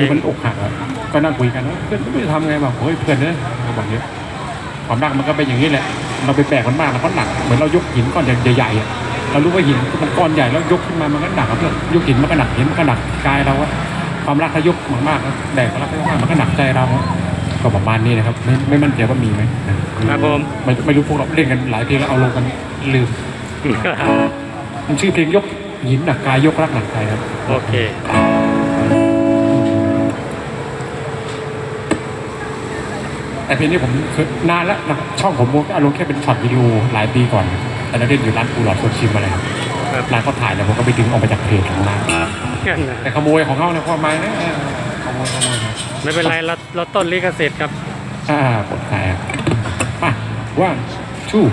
คือมันอกหักอะก็นั่งคุยกันว่าเพื่อนไม่รู้จะทำไงบอกเฮ้ยเพื่อนเนอะเขาบอกเนี้ยความรักมันก็เป็นอย่างนี้แหละ เราไปแบกมันมากแล้วก็หนักเหมือนเรายกหินก้อนใหญ่ๆอะเรารู้ว่าหินมันก้อนใหญ่แล้วยกขึ้นมามันก็หนักครับเพื่อนยกหินมันก็หนักหินมันก็หนักกายเราอะความรักถ้ายกมากๆแล้วแบกความรักมากๆมันก็หนักใจเราอะก็ประมาณนี้นะครับ ไม่ไม่มั่นใจว่ามีไหมครับผมไม่ไม่รู้พวกเราเล่นกันหลายเพลงแล้วเอาลงกันลืมมันชื่อเพลงยกหินหนักกายยกรักหนักใจครับ โอเค แต่เพลงนี้ผมเคยนานแล้วนะครับช่องผมก็เอาลงแค่เป็นช็อตวิดีโอหลายปีก่อนแต่เราเล่นอยู่ร้านปูหลอดโซชิมอะไรครับครับร้านเขาถ่ายแล้วผมก็ไปดึงออกมาจากเพจของร้านงั้นนะแต่ขโมยของเขาเนี่ยความหมายนะเออขโมยขโมยนะไม่เป็นไรเราเราต้นลิขสิทธิ์ครับอ่ากดขายอะอะว่างชู่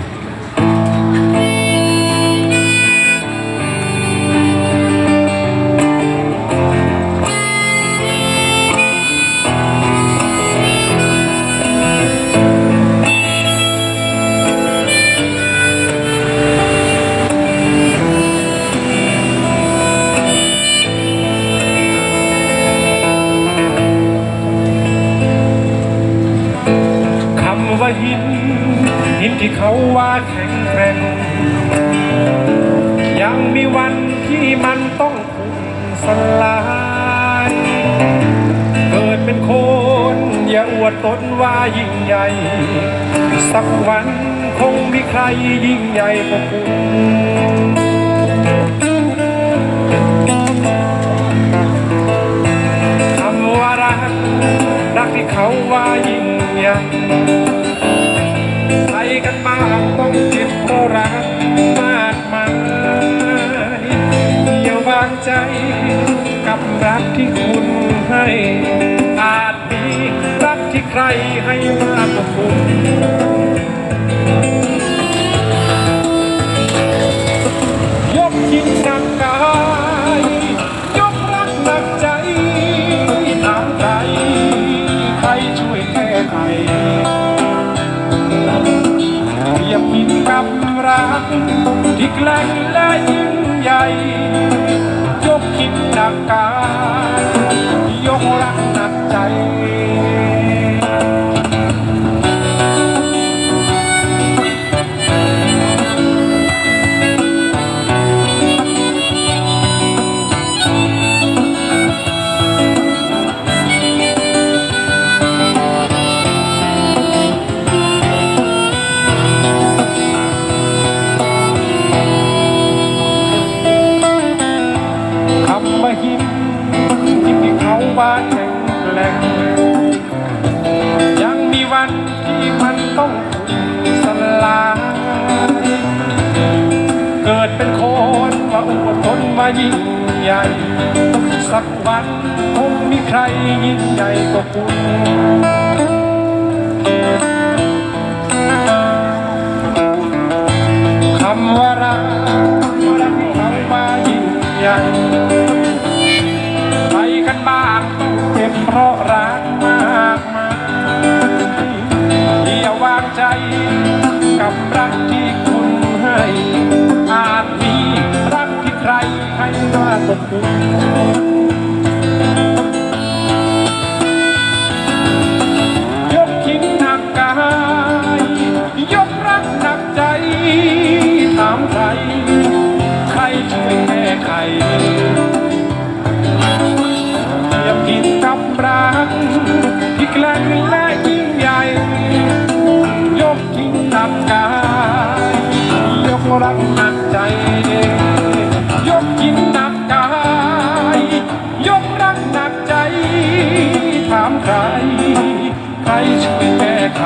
เขาว่าแข็งแกร่งยังมีวันที่มันต้องพุงสลาย เกิดเป็นคนอย่าอวดตนว่ายิ่งใหญ่ สักวันคงมีใครยิ่งใหญ่กว่าคุณ กันบ้างต้องเจ็บเพราะรักมากมายอย่าวางใจกับรักที่คุณให้ อาจมีรักที่ใครให้มากกว่าคุณยกทิ้งหนักักที่แกล้งและยิ่งใหญ่ยกคิดหนักการ ต้องสลายเกิดเป็นคนว่าอดทนมายิ่งใหญ่ สักวันคงมีใครยิ่งใหญ่กว่าคุณคำว่ารักรักที่เขาว่ายิ่งใหญ่ ยกทิ้งหนักกาย ยกรักหนักใจ ถามใคร ใครช่วยแก้ไขเทียบกินกับรักที่แกล้งและยิ่งใหญ่ ยกทิ้งหนักกาย ยกรักหนักใจ ถามใคร ใครช่วยแก้ไข